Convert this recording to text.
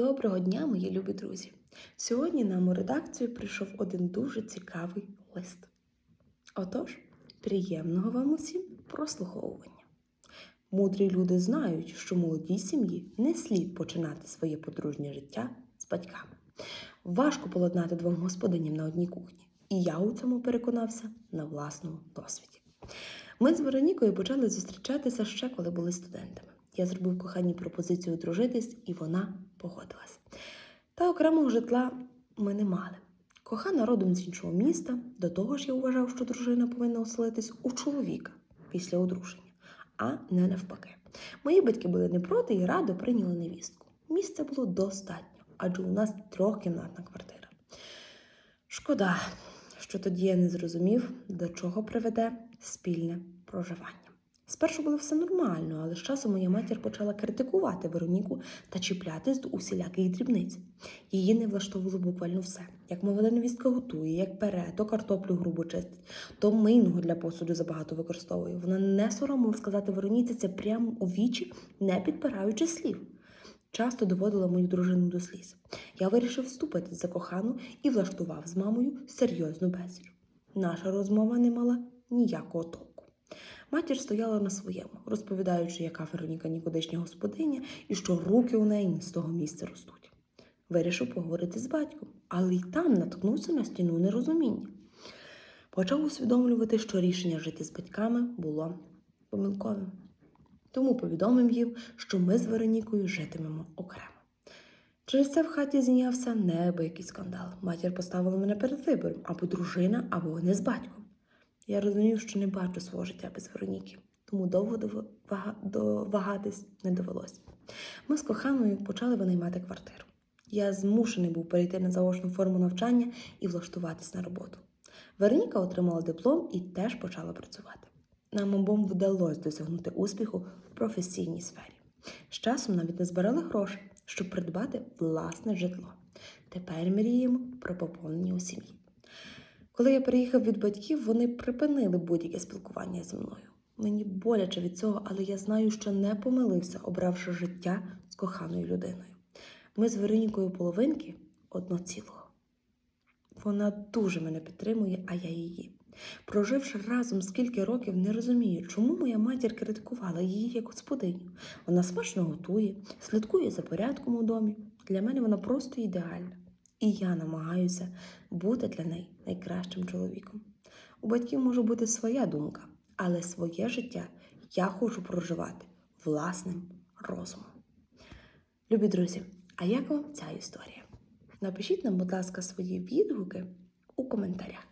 Доброго дня, мої любі друзі! Сьогодні нам у редакцію прийшов один дуже цікавий лист. Отож, приємного вам усім прослуховування. Мудрі люди знають, що молодій сім'ї не слід починати своє подружнє життя з батьками. Важко поладнати двом господиням на одній кухні, і я у цьому переконався на власному досвіді. Ми з Веронікою почали зустрічатися ще коли були студентами. Я зробив коханій пропозицію дружитись, і вона погодилась. Та окремого житла ми не мали. Кохана родом з іншого міста, до того ж я вважав, що дружина повинна оселитись у чоловіка після одруження, а не навпаки. Мої батьки були не проти і радо прийняли невістку. Місця було достатньо, адже у нас трьохкімнатна квартира. Шкода, що тоді я не зрозумів, до чого приведе спільне проживання. Спершу було все нормально, але з часом моя матір почала критикувати Вероніку та чіплятись до усіляких дрібниць. Її не влаштовувало буквально все. Як молода невістка готує, як пере, то картоплю грубо чистить, то мийного для посуду забагато використовує. Вона не соромила сказати Вероніці це прямо у вічі, не підпираючи слів. Часто доводила мою дружину до сліз. Я вирішив вступити за кохану і влаштував з мамою серйозну бесіду. Наша розмова не мала ніякого толку. Матір стояла на своєму, розповідаючи, яка Вероніка нікудишня господиня і що руки у неї не з того місця ростуть. Вирішив поговорити з батьком, але й там наткнувся на стіну нерозуміння. Почав усвідомлювати, що рішення жити з батьками було помилковим. Тому повідомив їм, що ми з Веронікою житимемо окремо. Через це в хаті зійнявся неабиякий скандал. Матір поставила мене перед вибором або дружина, або вони з батьком. Я розумів, що не бачу свого життя без Вероніки, тому довго довагатись не довелося. Ми з коханою почали винаймати квартиру. Я змушений був перейти на заочну форму навчання і влаштуватись на роботу. Вероніка отримала диплом і теж почала працювати. Нам обом вдалося досягнути успіху в професійній сфері. З часом навіть не збирали гроші, щоб придбати власне житло. Тепер мріємо про поповнення у сім'ї. Коли я приїхав від батьків, вони припинили будь-яке спілкування зі мною. Мені боляче від цього, але я знаю, що не помилився, обравши життя з коханою людиною. Ми з Веронікою половинки одно цілого. Вона дуже мене підтримує, а я її. Проживши разом скільки років, не розумію, чому моя матір критикувала її як господиню. Вона смачно готує, слідкує за порядком у домі. Для мене вона просто ідеальна. І я намагаюся бути для неї найкращим чоловіком. У батьків може бути своя думка, але своє життя я хочу проживати власним розумом. Любі друзі, а як вам ця історія? Напишіть нам, будь ласка, свої відгуки у коментарях.